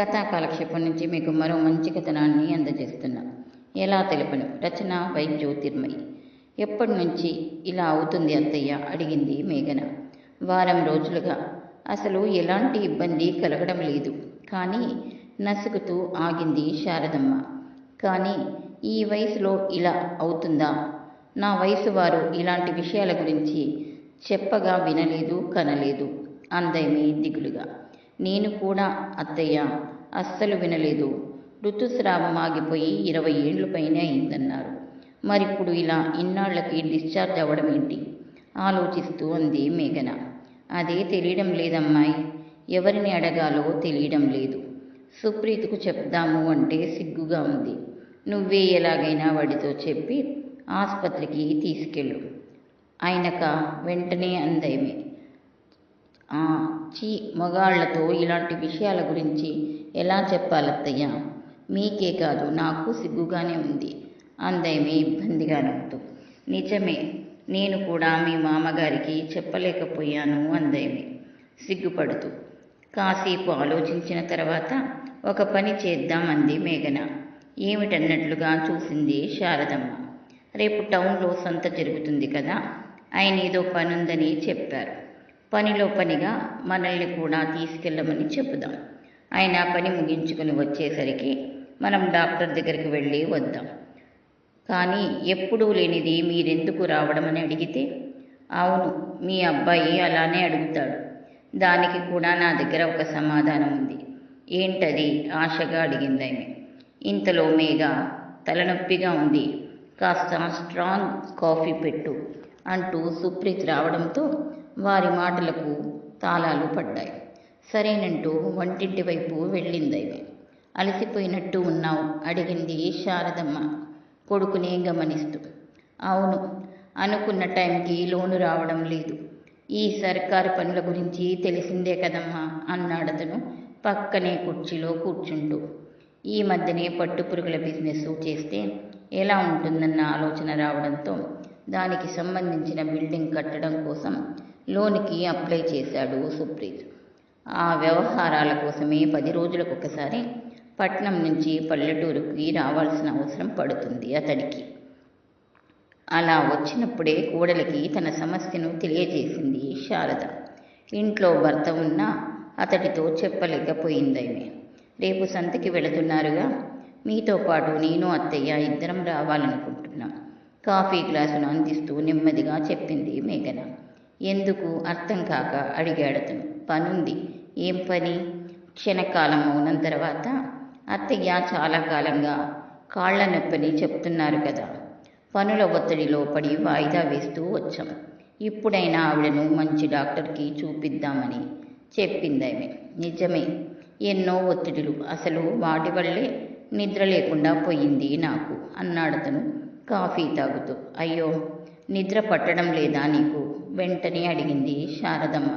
కథా కాలక్షేపం నుంచి మీకు మరో మంచి కథనాన్ని అందజేస్తున్నాం. ఎలా తెలుపను? రచన వై జ్యోతిర్మయి ఎప్పటి నుంచి ఇలా అవుతుంది అత్తయ్య? అడిగింది మేఘన. వారం రోజులుగా. అసలు ఎలాంటి ఇబ్బంది కలగడం లేదు. కానీ నసుగుతూ ఆగింది శారదమ్మ. కానీ ఈ వయసులో ఇలా అవుతుందా? నా వయసు వారు ఇలాంటి విషయాల గురించి చెప్పగా వినలేదు కనలేదు. అందమే దిగులుగా. నేను కూడా అత్తయ్య అస్సలు వినలేదు. ఋతుస్రావం ఆగిపోయి ఇరవై ఏళ్ళు పైనే అయిందన్నారు. మరిప్పుడు ఇలా ఇన్నాళ్ళకి డిశ్చార్జ్ అవ్వడం ఏంటి? ఆలోచిస్తూ అంది మేఘన. అదే తెలియడం లేదమ్మాయి. ఎవరిని అడగాలో తెలియడం లేదు. సుప్రీత్కు చెప్దాము అంటే సిగ్గుగా ఉంది. నువ్వే ఎలాగైనా వాడితో చెప్పి ఆసుపత్రికి తీసుకెళ్ళు. ఆయనక వెంటనే అందయమే చీ మగాళ్ళతో ఇలాంటి విషయాల గురించి ఎలా చెప్పాలత్తయ్య మీకే కాదు నాకు సిగ్గుగానే ఉంది. అందేమి ఇబ్బందిగా నవ్వుతూ. నిజమే నేను కూడా మీ మామగారికి చెప్పలేకపోయాను అందేమి సిగ్గుపడుతూ. కాసేపు ఆలోచించిన తర్వాత ఒక పని చేద్దాం అంది మేఘన. ఏమిటన్నట్లుగా చూసింది శారదమ్మ. రేపు టౌన్లో సంత జరుగుతుంది కదా ఆయన ఏదో పనుందని చెప్పారు. పనిలో పనిగా మనల్ని కూడా తీసుకెళ్ళమని చెబుదాం. ఆయన పని ముగించుకుని వచ్చేసరికి మనం డాక్టర్ దగ్గరికి వెళ్ళి వద్దాం. కానీ ఎప్పుడూ లేనిది మీరెందుకు రావడం అని అడిగితే అవును మీ అబ్బాయి అలానే అడుగుతాడు. దానికి కూడా నా దగ్గర ఒక సమాధానం ఉంది. ఏంటది? ఆశగా అడిగింది ఆమె. ఇంతలో మేఘ తలనొప్పిగా ఉంది. కాస్త స్ట్రాంగ్ కాఫీ పెట్టు అంటూ సుప్రీత్ రావడంతో వారి మాటలకు తాళాలు పడ్డాయి. సరేనంటూ వంటింటి వైపు వెళ్ళింది అలసిపోయినట్టు ఉన్నావు అడిగింది శారదమ్మ. కొడుకునే గమనిస్తూ. అవును అనుకున్న టైంకి లోను రావడం లేదు. ఈ సర్కారు పనుల గురించి తెలిసిందే కదమ్మా అన్నాడతను పక్కనే కుర్చీలో కూర్చుండు ఈ మధ్యనే పట్టుపురుగుల బిజినెస్ చేస్తే ఎలా ఉంటుందన్న ఆలోచన రావడంతో దానికి సంబంధించిన బిల్డింగ్ కట్టడం కోసం లోనికి అప్లై చేశాడు సుప్రీత్. ఆ వ్యవహారాల కోసమే పది రోజులకు ఒకసారి పట్నం నుంచి పల్లెటూరుకి రావాల్సిన అవసరం పడుతుంది అతడికి అలా వచ్చినప్పుడే కోడలికి తన సమస్యను తెలియజేసింది శారద. ఇంట్లో భర్త ఉన్నా అతడితో చెప్పలేకపోయిందామె. రేపు సంతకి వెళుతున్నారుగా. మీతో పాటు నేను అత్తయ్య ఇద్దరం రావాలనుకుంటున్నాం. కాఫీ గ్లాసును అందిస్తూ నెమ్మదిగా చెప్పింది మేఘన. ఎందుకు అర్థం కాక అడిగాడతను పనుంది. ఏం పని? క్షణకాలం మౌనం తర్వాత అత్తయ్య చాలా కాలంగా కాళ్ళ నొప్పిని చెప్తున్నారు కదా. పనుల ఒత్తిడిలో పడి వాయిదా వేస్తూ వచ్చాం. ఇప్పుడైనా ఆవిడను మంచి డాక్టర్కి చూపిద్దామని చెప్పిందామె నిజమే. ఎన్నో ఒత్తిడులు. అసలు వాటి వల్లే నిద్ర లేకుండా పోయింది నాకు అన్నాడతను కాఫీ తాగుతూ. అయ్యో నిద్ర పట్టడం లేదా నీకు? వెంటనే అడిగింది శారదమ్మ.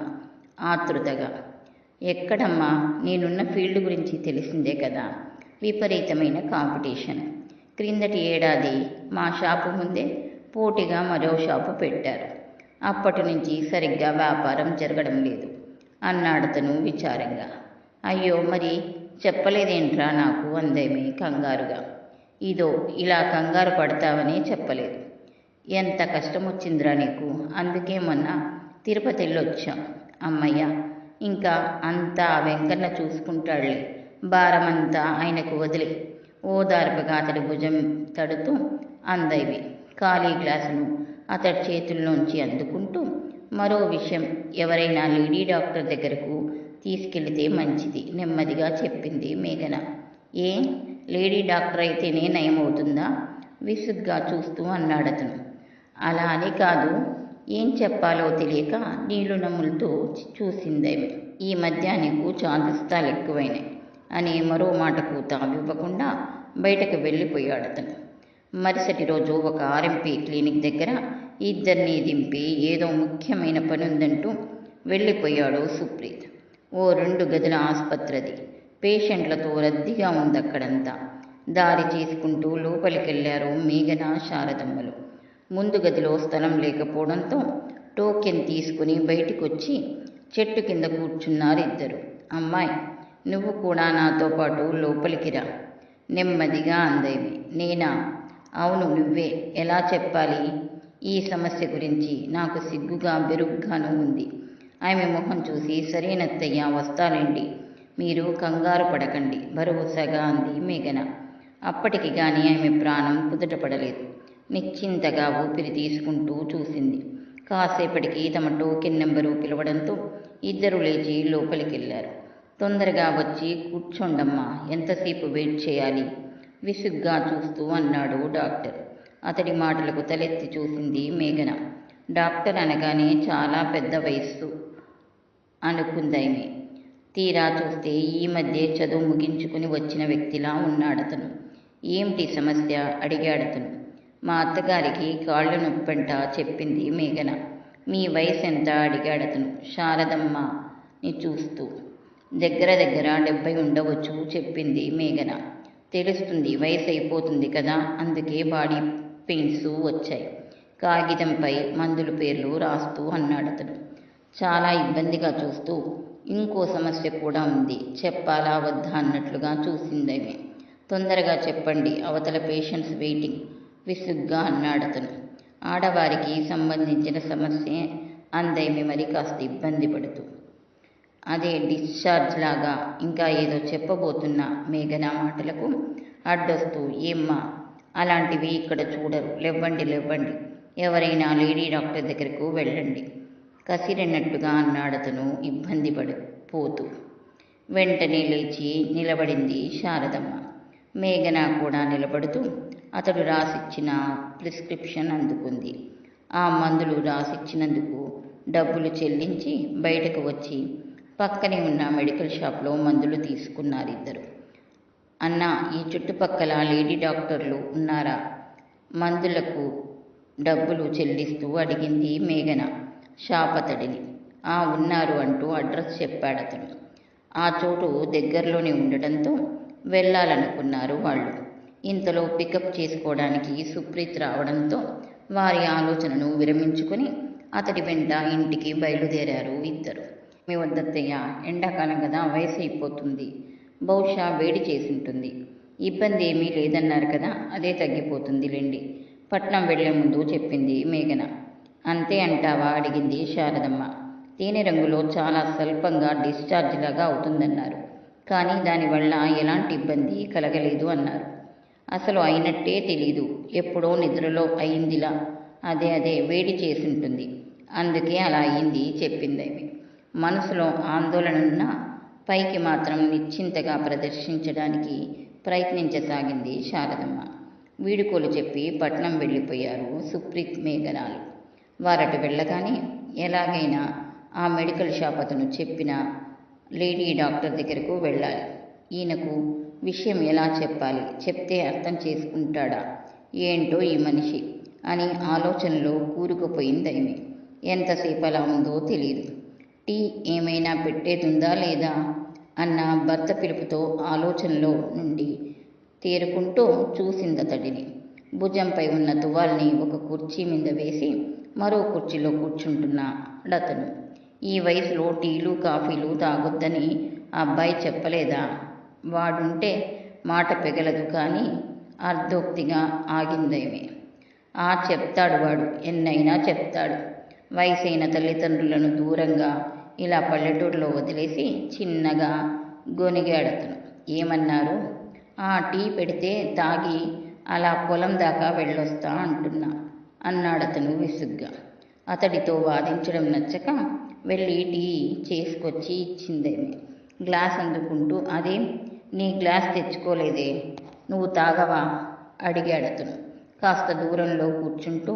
ఆతృతగా ఎక్కడమ్మా నేనున్న ఫీల్డ్ గురించి తెలిసిందే కదా? విపరీతమైన కాంపిటీషన్. క్రిందటి ఏడాది మా షాపు ముందే పోటీగా మరో షాపు పెట్టారు. అప్పటి నుంచి సరిగ్గా వ్యాపారం జరగడం లేదు అన్నాడతను విచారంగా. అయ్యో మరి చెప్పలేదేంట్రా నాకు? అందేమి కంగారుగా. ఇదో ఇలా కంగారు పడతావని చెప్పలేదు. ఎంత కష్టం వచ్చిందిరా నీకు? అందుకే మొన్న తిరుపతి వెళ్ళొచ్చాం అమ్మయ్య ఇంకా అంతా వెంకన్న చూసుకుంటాడులే. భారమంతా ఆయనకు వదిలి. ఓదార్పుగా అతడి భుజం తడుతూ అందైవి ఖాళీ గ్లాసును అతడి చేతుల్లోంచి అందుకుంటూ మరో విషయం ఎవరైనా లేడీ డాక్టర్ దగ్గరకు తీసుకెళితే మంచిది నెమ్మదిగా చెప్పింది మేఘన. ఏ? లేడీ డాక్టర్ అయితేనే నయమవుతుందా? విసుగ్గా చూస్తూ అన్నాడతను. అలా అని కాదు ఏం చెప్పాలో తెలియక నీళ్ళు నమ్ములతో చూసిందేమి ఈ మధ్య నీకు చాదస్తాలు ఎక్కువైనాయి అని మరో మాటకు తావివ్వకుండా బయటకు వెళ్ళిపోయాడు అతను. మరుసటి రోజు ఒక ఆర్ఎంపీ క్లినిక్ దగ్గర ఇద్దరిని దింపి ఏదో ముఖ్యమైన పని ఉందంటూ వెళ్ళిపోయాడు సుప్రీత్. ఓ రెండు గదుల ఆసుపత్రిది. పేషెంట్లతో రద్దీగా ఉంది అక్కడంతా దారి చేసుకుంటూ లోపలికెళ్ళారు మేఘన శారదమ్మలు. ముందు గదిలో స్థలం లేకపోవడంతో టోకెన్ తీసుకుని బయటికొచ్చి చెట్టు కింద కూర్చున్నారు ఇద్దరు అమ్మాయి నువ్వు కూడా నాతో పాటు లోపలికి రా. నెమ్మదిగా అందేవి. నేనా? అవును నువ్వే. ఎలా చెప్పాలి? ఈ సమస్య గురించి నాకు సిగ్గుగా బెరుగ్గాను ఉంది. ఆమె మొహం చూసి సరేనత్తయ్య వస్తానండి మీరు కంగారు పడకండి. భరోసాగా అంది మేఘన. అప్పటికి కానీ ఆమె ప్రాణం కుదుటపడలేదు. నిశ్చింతగా ఊపిరి తీసుకుంటూ చూసింది. కాసేపటికి తమ టోకెన్ నెంబరు పిలవడంతో ఇద్దరు లేచి లోపలికెళ్ళారు. తొందరగా వచ్చి కూర్చోండమ్మా ఎంతసేపు వెయిట్ చేయాలి? విసుగ్గా చూస్తూ అన్నాడు డాక్టర్. అతడి మాటలకు తలెత్తి చూసింది మేఘన. డాక్టర్ అనగానే చాలా పెద్ద వయస్సు అనుకుందామె తీరా చూస్తే ఈ మధ్య చదువు ముగించుకుని వచ్చిన వ్యక్తిలా ఉన్నాడతను. ఏమిటి సమస్య? అడిగాడతను. మా అత్తగారికి కాళ్ళు నొప్పంట చెప్పింది మేఘన. మీ వయసు ఎంత? అడిగాడు అతను. శారదమ్మని చూస్తూ. దగ్గర దగ్గర డెబ్బై ఉండవచ్చు చెప్పింది మేఘన. తెలుస్తుంది వయసు అయిపోతుంది కదా? అందుకే బాడీ పెయిన్స్ వచ్చాయి. కాగితంపై మందుల పేర్లు రాస్తూ అన్నాడు అతను చాలా ఇబ్బందిగా చూస్తూ. ఇంకో సమస్య కూడా ఉంది. చెప్పాలా వద్దా అన్నట్లుగా చూసిందేమే తొందరగా చెప్పండి అవతల పేషెంట్స్ వెయిటింగ్. విసుగ్గా అన్నాడు అతను. ఆడవారికి సంబంధించిన సమస్య. అందేమి మరి కాస్త ఇబ్బంది పడుతూ. అదే డిశ్చార్జ్ లాగా ఇంకా ఏదో చెప్పబోతున్న మేఘన మాటలకు అడ్డొస్తూ ఏమ్మా అలాంటివి ఇక్కడ చూడరు. లేవ్వండి లేవ్వండి ఎవరైనా లేడీ డాక్టర్ దగ్గరకు వెళ్ళండి. కసిరినట్టుగా అన్నాడతను ఇబ్బంది పడిపోతూ వెంటనే లేచి నిలబడింది శారదమ్మ. మేఘన కూడా నిలబడుతూ అతడు రాసిచ్చిన ప్రిస్క్రిప్షన్ అందుకుంది. ఆ మందులు రాసిచ్చినందుకు డబ్బులు చెల్లించి బయటకు వచ్చి పక్కనే ఉన్న మెడికల్ షాప్లో మందులు తీసుకున్నారు ఇద్దరు అన్న ఈ చుట్టుపక్కల లేడీ డాక్టర్లు ఉన్నారా? మందులకు డబ్బులు చెల్లిస్తూ అడిగింది మేఘన షాప్ అతడిని ఆ ఉన్నారు అంటూ అడ్రస్ చెప్పాడతను. ఆ చోటు దగ్గరలోనే ఉండటంతో వెళ్ళాలనుకున్నారు వాళ్ళు. ఇంతలో పికప్ చేసుకోవడానికి సుప్రీత్ రావడంతో వారి ఆలోచనను విరమించుకొని అతడి వెంట ఇంటికి బయలుదేరారు ఇద్దరు. మీ వద్దత్తయ్య ఎండాకాలం కదా వయసు అయిపోతుంది. బహుశా వేడి చేసి ఉంటుంది ఇబ్బంది ఏమీ లేదన్నారు కదా అదే తగ్గిపోతుంది లేండి. పట్నం వెళ్ళే ముందు చెప్పింది మేఘన. అంతే అంటావా? అడిగింది శారదమ్మ. తేనె రంగులో చాలా స్వల్పంగా డిశ్చార్జ్ లాగా అవుతుందన్నారు. కానీ దానివల్ల ఎలాంటి ఇబ్బంది కలగలేదు అన్నారు. అసలు అయినట్టే తెలీదు. ఎప్పుడో నిద్రలో అయిందిలా. అదే అదే వేడి చేసుంటుంది. అందుకే అలా అయింది చెప్పిందేమి. మనసులో ఆందోళనన్న పైకి మాత్రం నిశ్చింతగా ప్రదర్శించడానికి ప్రయత్నించసాగింది శారదమ్మ. వీడుకోలు చెప్పి పట్నం వెళ్ళిపోయారు సుప్రీత్ మేఘనాలు. వారటు వెళ్ళగానే ఎలాగైనా ఆ మెడికల్ షాప్ అతను చెప్పిన లేడీ డాక్టర్ దగ్గరకు వెళ్ళాలి. ఈయనకు విషయం ఎలా చెప్పాలి? చెప్తే అర్థం చేసుకుంటాడా? ఏంటో ఈ మనిషి? అని ఆలోచనలో కూరుకుపోయింది ఆమె ఎంతసేపు అలా ఉందో తెలియదు టీ ఏమైనా పెట్టేదుందా లేదా? అన్న భర్త పిలుపుతో ఆలోచనలో నుండి తేరుకుంటూ చూసిందతడిని భుజంపై ఉన్న తువాల్ని ఒక కుర్చీ మీద వేసి మరో కుర్చీలో కూర్చుంటున్నాడతను. ఈ వయసులో టీలు కాఫీలు తాగొద్దని ఆ అబ్బాయి చెప్పలేదా? వాడుంటే మాట పెగలదు కానీ అర్ధోక్తిగా ఆగిందేమే? ఆ చెప్తాడు వాడు ఎన్నైనా చెప్తాడు. వయసైన తల్లిదండ్రులను దూరంగా ఇలా పల్లెటూరులో వదిలేసి చిన్నగా గొనిగాడతను ఏమన్నారు? ఆ టీ పెడితే తాగి అలా పొలం దాకా వెళ్ళొస్తా అంటున్నా అన్నాడతను విసుగ్గా. అతడితో వాదించడం నచ్చక వెళ్ళి టీ చేసుకొచ్చి ఇచ్చిందేమి? గ్లాస్ అందుకుంటూ అదేం నీ గ్లాస్ తెచ్చుకోలేదే. నువ్వు తాగవా? అడిగాడు అతను. కాస్త దూరంలో కూర్చుంటూ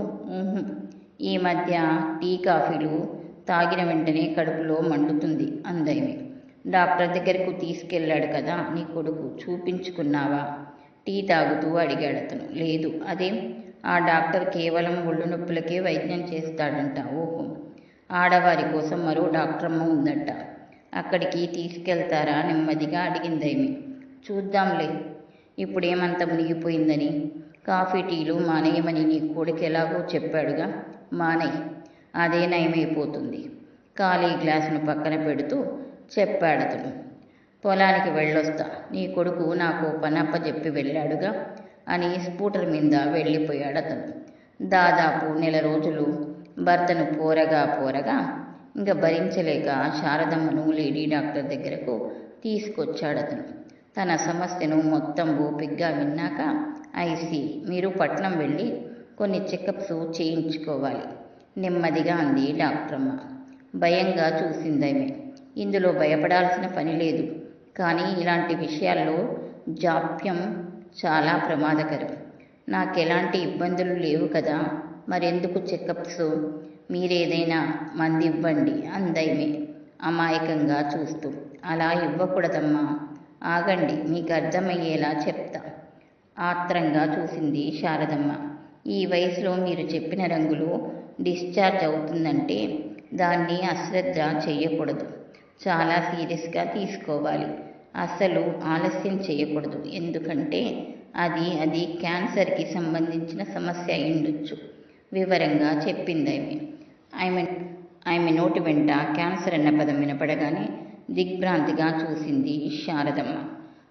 ఈ మధ్య టీ కాఫీలు తాగిన వెంటనే కడుపులో మండుతుంది అందేమి. డాక్టర్ దగ్గరకు తీసుకెళ్ళాడు కదా నీ కొడుకు చూపించుకున్నావా? టీ తాగుతూ అడిగాడు అతను. లేదు అదే? ఆ డాక్టర్ కేవలం ఒళ్ళు నొప్పులకే వైద్యం చేస్తాడంట ఓహో. ఆడవారి కోసం మరో డాక్టరమ్మ ఉందంట. అక్కడికి తీసుకెళ్తారా? నెమ్మదిగా అడిగిందేమి చూద్దాంలే. ఇప్పుడేమంత మునిగిపోయిందని. కాఫీ టీలు మానేయమని నీ కొడుకు ఎలాగో చెప్పాడుగా. మానేయ్ అదే నయమైపోతుంది. ఖాళీ గ్లాసును పక్కన పెడుతూ చెప్పాడతను. పొలానికి వెళ్ళొస్తా. నీ కొడుకు నాకు పనప్ప చెప్పి వెళ్ళాడుగా అని స్కూటర్ మీద వెళ్ళిపోయాడు అతను దాదాపు నెల రోజులు భర్తను పోరగా పోరగా ఇంకా భరించలేక శారదమ్మను లేడీ డాక్టర్ దగ్గరకు తీసుకొచ్చాడు అతను తన సమస్యను మొత్తం ఓపిగ్గా విన్నాక ఐసి మీరు పట్నం వెళ్ళి కొన్ని చెకప్స్ చేయించుకోవాలి నెమ్మదిగా అంది డాక్టరమ్మ. భయంగా చూసిందామె. ఇందులో భయపడాల్సిన పని లేదు. కానీ ఇలాంటి విషయాల్లో జాప్యం చాలా ప్రమాదకరం. నాకెలాంటి ఇబ్బందులు లేవు కదా మరెందుకు చెకప్స్? మీరేదైనా మంది ఇవ్వండి అందైమే అమాయకంగా చూస్తూ. అలా ఇవ్వకూడదమ్మా. ఆగండి మీకు అర్థమయ్యేలా చెప్తా. ఆత్రంగా చూసింది శారదమ్మ. ఈ వయసులో మీరు చెప్పిన రంగులు డిశ్చార్జ్ అవుతుందంటే దాన్ని అశ్రద్ధ చేయకూడదు. చాలా సీరియస్గా తీసుకోవాలి. అసలు ఆలస్యం చేయకూడదు. ఎందుకంటే అది అది క్యాన్సర్కి సంబంధించిన సమస్య అయిండొచ్చు వివరంగా చెప్పింది ఆమె. ఆమె ఆమె నోటి వెంట క్యాన్సర్ అన్న పదం వినపడగానే దిగ్భ్రాంతిగా చూసింది శారదమ్మ.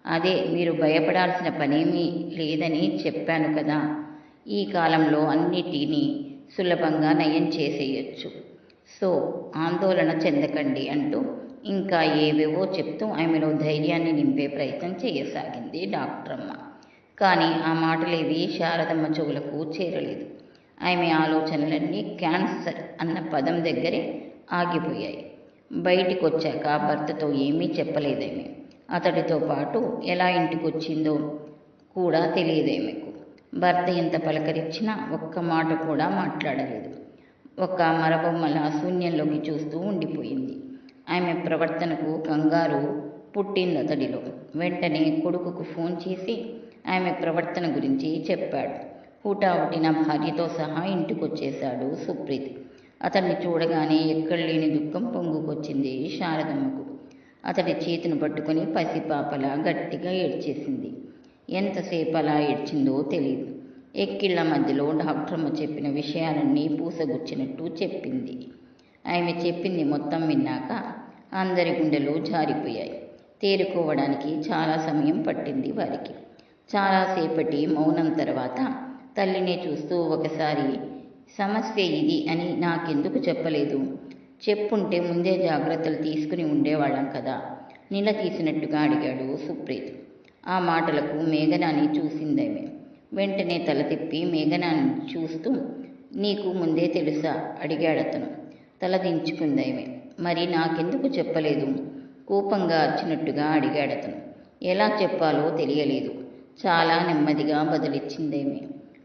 అదే మీరు భయపడాల్సిన పనేమీ లేదని చెప్పాను కదా. ఈ కాలంలో అన్నిటినీ సులభంగా నయం చేసేయచ్చు. సో ఆందోళన చెందకండి అంటూ ఇంకా ఏవేవో చెప్తూ ఆమెలో ధైర్యాన్ని నింపే ప్రయత్నం చేయసాగింది డాక్టరమ్మ. కానీ ఆ మాటలేవి శారదమ్మ చెవులకు చేరలేదు. ఆమె ఆలోచనలన్నీ క్యాన్సర్ అన్న పదం దగ్గరే ఆగిపోయాయి. బయటికి వచ్చాక భర్తతో ఏమీ చెప్పలేదేమి. అతడితో పాటు ఎలా ఇంటికి వచ్చిందో కూడా తెలియదేమెకు. భర్త ఎంత పలకరించినా ఒక్క మాట కూడా మాట్లాడలేదు. ఒక మరబొమ్మల శూన్యంలోకి చూస్తూ ఉండిపోయింది. ఆమె ప్రవర్తనకు కంగారు పుట్టింది అతడిలో వెంటనే కొడుకుకు ఫోన్ చేసి ఆమె ప్రవర్తన గురించి చెప్పాడు. హుటాహుటిన భార్యతో సహా ఇంటికొచ్చేశాడు సుప్రీత్. అతన్ని చూడగానే ఎక్కడ లేని దుఃఖం పొంగుకొచ్చింది శారదమ్మకు. అతడి చేతిని పట్టుకొని పసిపాపలా గట్టిగా ఏడ్చేసింది. ఎంతసేపు అలా ఏడ్చిందో తెలియదు ఎక్కిళ్ళ మధ్యలో డాక్టరమ్మ చెప్పిన విషయాలన్నీ పూసగుచ్చినట్టు చెప్పింది. ఆమె చెప్పింది మొత్తం విన్నాక అందరి గుండెలు జారిపోయాయి. తేరుకోవడానికి చాలా సమయం పట్టింది వారికి. చాలాసేపటి మౌనం తర్వాత తల్లిని చూస్తూ ఒకసారి సమస్య ఇది అని నాకెందుకు చెప్పలేదు. చెప్పుంటే ముందే జాగ్రత్తలు తీసుకుని ఉండేవాళ్ళం కదా. నిలదీసినట్టుగా అడిగాడు సుప్రీత్. ఆ మాటలకు మేఘనాని చూసిందేమే. వెంటనే తల తిప్పి మేఘనాన్ని చూస్తూ నీకు ముందే తెలుసా? అడిగాడతను. తల దించుకుందామె. మరి నాకెందుకు చెప్పలేదు? కోపంగా వచ్చినట్టుగా అడిగాడతను. ఎలా చెప్పాలో తెలియలేదు. చాలా నెమ్మదిగా బదులిచ్చిందేమి.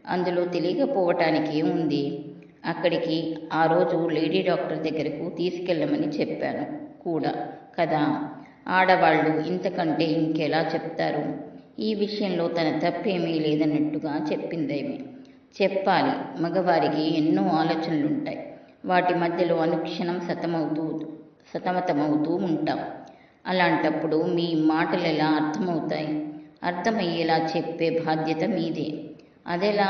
అందులో తెలియకపోవటానికి ఏముంది? అక్కడికి ఆ రోజు లేడీ డాక్టర్ దగ్గరకు తీసుకెళ్ళమని చెప్పాను కూడా. కదా? ఆడవాళ్ళు ఇంతకంటే ఇంకెలా చెప్తారు? ఈ విషయంలో తన తప్పేమీ లేదన్నట్టుగా చెప్పిందేమి? చెప్పాలి. మగవారికి ఎన్నో ఆలోచనలుంటాయి. వాటి మధ్యలో అనుక్షణం సతమవుతూ సతమతమవుతూ ఉంటాం. అలాంటప్పుడు మీ మాటలు ఎలా అర్థమవుతాయి? అర్థమయ్యేలా చెప్పే బాధ్యత మీదే. అదెలా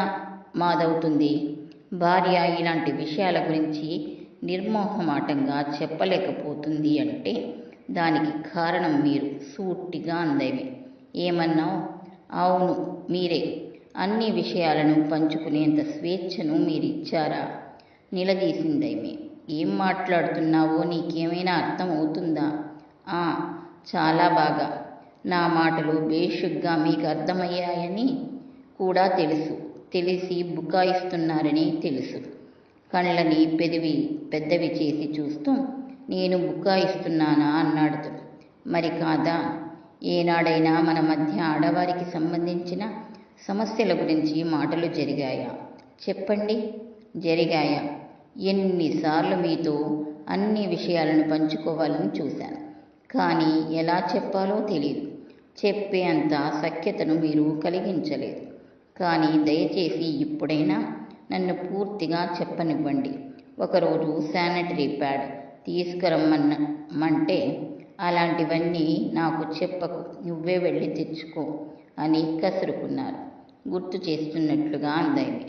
మాదవుతుంది. భార్య ఇలాంటి విషయాల గురించి నిర్మోహమాటంగా చెప్పలేకపోతుంది అంటే దానికి కారణం మీరు సూటిగా అందేవి ఏమన్నావు అవును మీరే. అన్ని విషయాలను పంచుకునేంత స్వేచ్ఛను మీరిచ్చారా? నిలదీసిందేమి. ఏం మాట్లాడుతున్నావో నీకేమైనా అర్థం అవుతుందా ఆ చాలా బాగా. నా మాటలు బేషుగ్గా మీకు అర్థమయ్యాయని కూడా తెలుసు. తెలిసి బుకాయిస్తున్నారని తెలుసు. కళ్ళని పెదివి పెద్దవి చేసి చూస్తూ నేను బుకాయిస్తున్నానా అన్నాడు మరి కాదా? ఏనాడైనా మన మధ్య ఆడవారికి సంబంధించిన సమస్యల గురించి మాటలు జరిగాయా? చెప్పండి. జరిగాయా. ఎన్నిసార్లు మీతో అన్ని విషయాలను పంచుకోవాలని చూశాను. కానీ ఎలా చెప్పాలో తెలియదు చెప్పే అంత సఖ్యతను మీరు కలిగించలేదు. కానీ దయచేసి ఇప్పుడైనా నన్ను పూర్తిగా చెప్పనివ్వండి. ఒకరోజు శానిటరీ ప్యాడ్ తీసుకురమ్మన్నమంటే అలాంటివన్నీ నాకు చెప్పకు నువ్వే వెళ్ళి తెచ్చుకో అని కసురుకున్నారు. గుర్తు చేస్తున్నట్లుగా అందైంది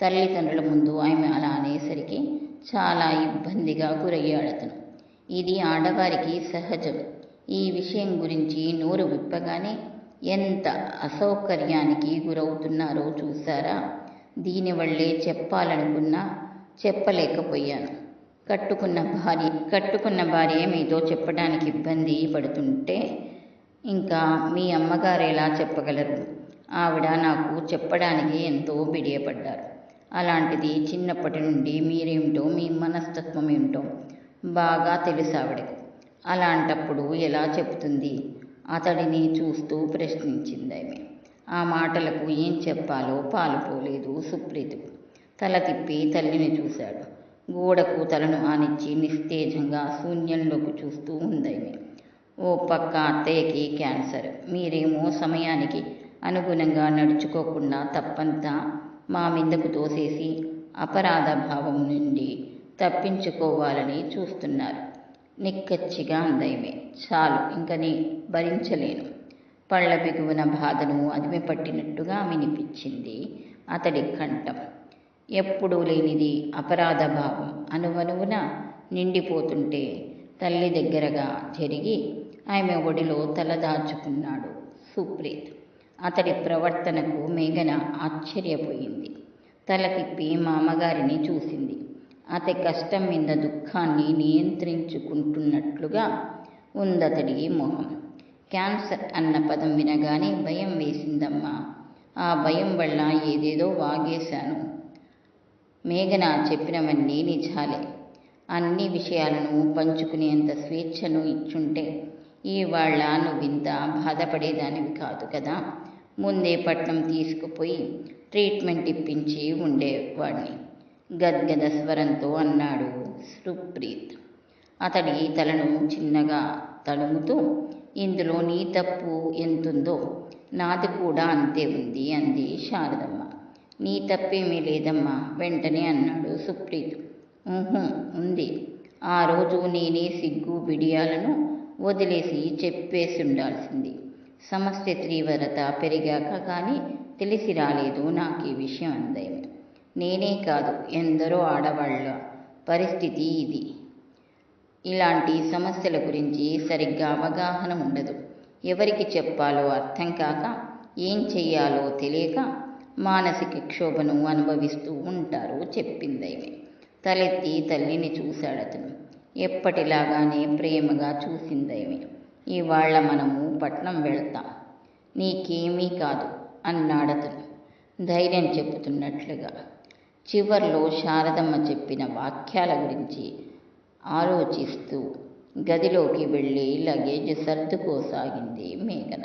తల్లిదండ్రుల ముందు ఆమె అలా అనేసరికి చాలా ఇబ్బందిగా గురయ్యాడతను ఇది ఆడవారికి సహజం. ఈ విషయం గురించి నోరు విప్పగానే ఎంత అసౌకర్యానికి గురవుతున్నారో చూసారా దీనివల్లే చెప్పాలనుకున్నా చెప్పలేకపోయాను. కట్టుకున్న భార్య కట్టుకున్న భార్య మీతో చెప్పడానికి ఇబ్బంది పడుతుంటే ఇంకా మీ అమ్మగారు ఎలా చెప్పగలరు? ఆవిడ నాకు చెప్పడానికి ఎంతో బిడియపడ్డారు. అలాంటిది చిన్నప్పటి నుండి మీరేమిటో మీ మనస్తత్వం ఏమిటో బాగా తెలుసు ఆవిడకు. అలాంటప్పుడు ఎలా చెప్తుంది? అతడిని చూస్తూ ప్రశ్నించింది ఆమె. ఆ మాటలకు ఏం చెప్పాలో పాలుపోలేదు సుప్రీతు. తల తిప్పి తల్లిని చూశాడు. గోడకు తలను ఆనిచ్చి నిస్తేజంగా శూన్యంలోకి చూస్తూ ఉందామె ఓ పక్క అత్తయ్యకి క్యాన్సర్. మీరేమో సమయానికి అనుగుణంగా నడుచుకోకుండా తప్పంతా మా మీదకు తోసేసి అపరాధ భావం నుండి తప్పించుకోవాలని చూస్తున్నారు. నిక్కచ్చిగా అందైమే చాలు ఇంక నీ భరించలేను. పళ్ళ బిగువున బాధను అదిమి పట్టినట్టుగా వినిపించింది అతడి కంఠం. ఎప్పుడూ లేనిది అపరాధ భావం అనువనువున నిండిపోతుంటే తల్లి దగ్గరగా జరిగి ఆమె ఒడిలో తలదాచుకున్నాడు సుప్రీత్. అతడి ప్రవర్తనకు మేఘన ఆశ్చర్యపోయింది. తల తిప్పి మామగారిని చూసింది. అతి కష్టం మీద దుఃఖాన్ని నియంత్రించుకుంటున్నట్లుగా ఉందతడి మొహం. క్యాన్సర్ అన్న పదం వినగానే భయం వేసిందమ్మా. ఆ భయం వల్ల ఏదేదో వాగేశాను. మేఘన చెప్పినవన్నీ నిజాలే. అన్ని విషయాలను పంచుకునేంత స్వేచ్ఛను ఇచ్చుంటే ఇవాళ నువ్వింత బాధపడేదానివి కాదు కదా. ముందే పట్నం తీసుకుపోయి ట్రీట్మెంట్ ఇప్పించి ఉండేవాడిని. గద్గద స్వరంతో అన్నాడు సుప్రీత్. అతడి తలను చిన్నగా తడుముతూ ఇందులో నీ తప్పు ఎంతుందో నాది కూడా అంతే ఉంది అంది శారదమ్మ. నీ తప్పేమీ లేదమ్మా వెంటనే అన్నాడు సుప్రీత్. ఊహు ఉంది. ఆ రోజు నేనే సిగ్గు బిడియాలను వదిలేసి చెప్పేసి ఉండాల్సింది సమస్య తీవ్రత పెరిగాక కానీ తెలిసి రాలేదు నాకు ఈ విషయం అందేమి నేనే కాదు ఎందరో ఆడవాళ్ళ పరిస్థితి ఇది. ఇలాంటి సమస్యల గురించి సరిగ్గా అవగాహన ఉండదు. ఎవరికి చెప్పాలో అర్థం కాక ఏం చెయ్యాలో తెలియక మానసిక క్షోభను అనుభవిస్తూ ఉంటారు చెప్పిందైమే. తలెత్తి తల్లిని చూశాడతను. ఎప్పటిలాగానే ప్రేమగా చూసిందైమే. ఇవాళ మనము పట్నం వెళ్తాం. నీకేమీ కాదు అన్నాడతను. ధైర్యం చెబుతున్నట్లుగా. చివర్లో శారదమ్మ చెప్పిన వాక్యాల గురించి ఆలోచిస్తూ గదిలోకి వెళ్ళి లగేజ్ సర్దుకోసాగింది మేఘన.